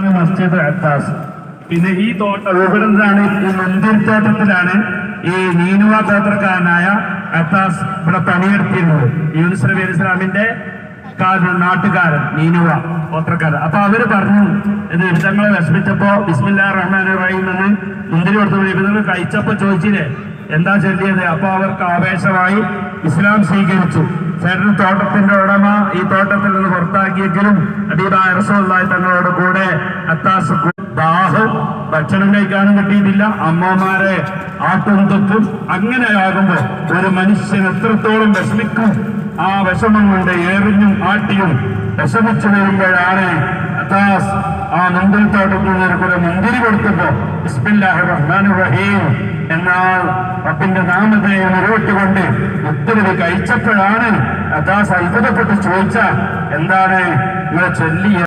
ആണ് മസ്ജിദ് അത്താസ്. പിന്നെ ഈ തോട്ടം ഇവിടുന്നാണ് ഈ മുന്തിരിത്തോട്ടത്തിലാണ് ഈ നീനുവ ഗോത്രക്കാരനായ അത്താസ് ഇവിടെ പണിയെടുത്തിരുന്നത്. യൂനിസ് നബി ഇസ്ലാമിന്റെ നാട്ടുകാരൻ നീനുവ ഗോത്രക്കാരൻ. അപ്പൊ അവർ പറഞ്ഞു ഇത് ഇഷ്ടങ്ങളെ വിഷമിച്ചപ്പോ ബിസ്മില്ലാ റഹ്മാൻ റഹീം എന്ന് മുന്തിരി കൊടുത്തു കഴിച്ചപ്പോ ചോദിച്ചില്ലേ? എന്താ ചൊല്ലിയത്? അപ്പൊ അവർക്ക് ആവേശമായി ഇസ്ലാം സ്വീകരിച്ചു. ചേട്ടൻ തോട്ടത്തിന്റെ ഉടമ ഈ തോട്ടത്തിൽ നിന്ന് പുറത്താക്കിയെങ്കിലും അബീബായ റസൂലുള്ളാഹി തങ്ങളോട് കൂടെ അത്താസ് കു- ദാഹം ഭക്ഷണം കഴിക്കാനും കിട്ടിയിട്ടില്ല. അമ്മമാരെ ആട്ടും തുപ്പും അങ്ങനെയാകുമ്പോൾ ഒരു മനുഷ്യൻ എത്രത്തോളം വിഷമിക്കും. ആ വിഷമം കൊണ്ട് ഏറിഞ്ഞും ആട്ടിയും വിഷമിച്ചു വരുമ്പോഴാണ് അത്താസ് ആ മുന്തിരി തോട്ടത്തിൽ നിന്ന് കുറെ മുന്തിരി കൊടുത്തപ്പോ റഹീം എന്നാൽ റബ്ബിന്റെ നാമത്തെ നിറവിട്ടുകൊണ്ട് ഉത്തരവ് കഴിച്ചപ്പോഴാണ് അതാ അത്ഭുതപ്പെട്ട് ചോദിച്ച എന്താണ് നിങ്ങളെ ചൊല്ലിയ